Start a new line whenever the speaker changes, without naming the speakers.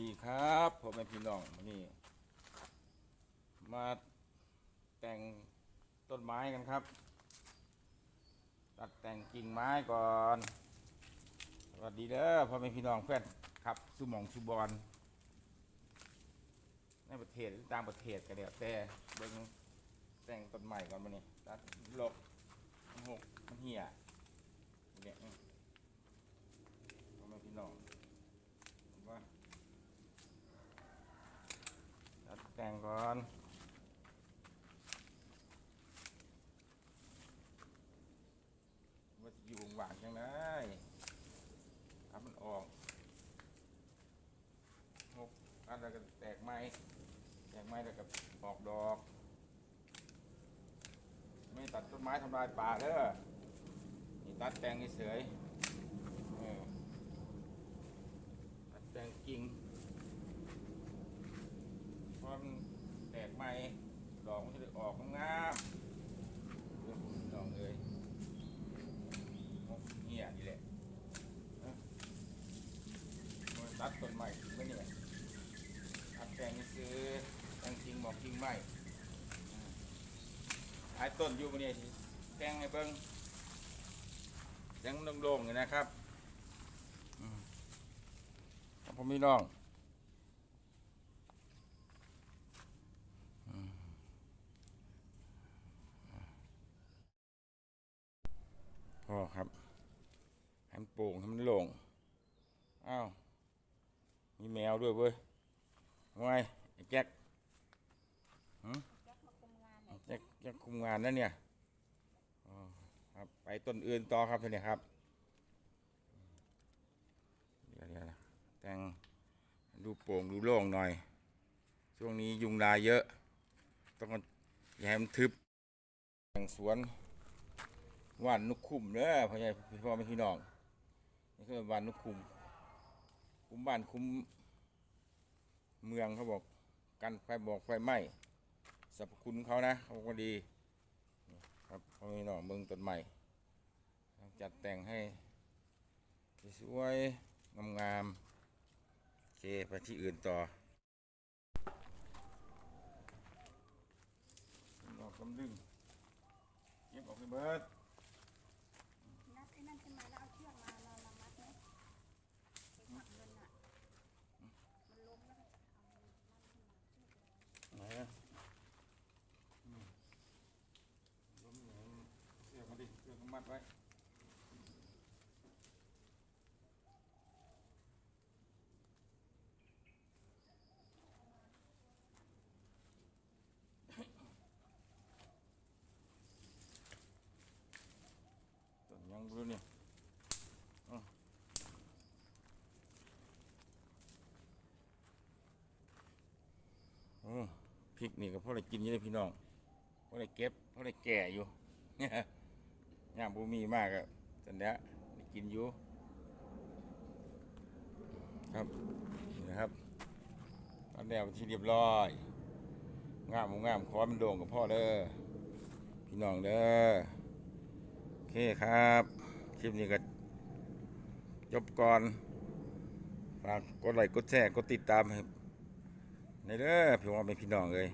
ดีครับผมเป็นพี่น้องวันนี้มาแต่งต้นไม้กันครับ ตัดแต่งกิ่งไม้ก่อนสวัสดีเด้อพ่อแม่พี่น้องเพื่อนครับสุหมองสุบอลในประเทศหรือต่างประเทศก็แล้วแต่เบิ่งแต่งต้นไม้ก่อนวันนี้ตัดหลบหกมันเหี่ยเนี่ยอืมพ่อแม่พี่น้องผมว่า ตัดแต่งก่อนว่าจะอยู่หวานยังไงทำมันออกหกอัน แล้วก็แตกไม้แตกไม้แล้วก็ออกดอก ไม่ตัดต้นไม้ทำลายป่าเด้อนี่ตัดแต่งเฉยตัดแต่งกิ่งพราะมันแตกใหม่ดอกมันจะออกงามเรื่องดอกเลยเหี้ยนี่แหละเอ้ามันตัดต้นใหม่ทิ้งไว้เนี่ยตัดแต่งนี่ ซื้อแต่งจริงบอกจริงไม่หายต้นอยู่บนนี้แต่งให้เบิ้งแตงโล่งๆเลยนะครับอืมครับผมพี่น้องพ่อครับให้มันโป่งให้มันโล่งอ้าวมีแมวด้วยเว้ยว่าไแจ็คหืมแจ็คแจ็คคุมงานนั่นเนี่ยครับไปต้นอื่นต่อครับท่านเนี่ยครับเดี๋ยวเดี๋ยวแต่งดูโป่งดูโล่งหน่อย ช่วงนี้ยุงลายเยอะ ต้องอย่าให้มันทึบแต่งสวนวานนุกคุมเด้อพ่อใหญ่พ่อแม่พี่น้องนี่คือวานนุกคุม คุมบ้านคุมเมืองเขาบอก กันไฟบอกไฟไหม้สรรพคุณเขานะเขาก็ดีครับพ่อแม่พี่น้องเมืองต้นใหม่จัดแต่งให้สวยงามๆโอเคไปที่อื่นต่อดอกกำลึงเก็บออกไปเบิด
ไอ้นั่นขึ้นมาแล้วเอาเชือกมาเราละมัดไหมไอ้ฝักเงินอะ มันล้มแล้วก็เอานั่นขึ้นมาเชือกเลย
ไหนอะอืมล้มเหนียวเสือกมา ดิเดไว้ต้นยังบรู้เนี่ยอ้าวโอ้พริกนี่ก็พอได้กินอยู่เลยพี่น้องพอได้เก็บพอได้แก่อยู่ ยามบูมีมากอะสันเนี้ยได้กินอยู่ครับนี่นะครับตอนแนวที่เรียบร้อยงามงามคอมันโด่งกับพ่อเด้อพี่น้องเด้อโอเคครับคลิปนี้ก็จบก่อนฝากกดไลค์กดแชร์กดติดตามให้ในเด้อพี่ว่าเป็นพี่น้องเลย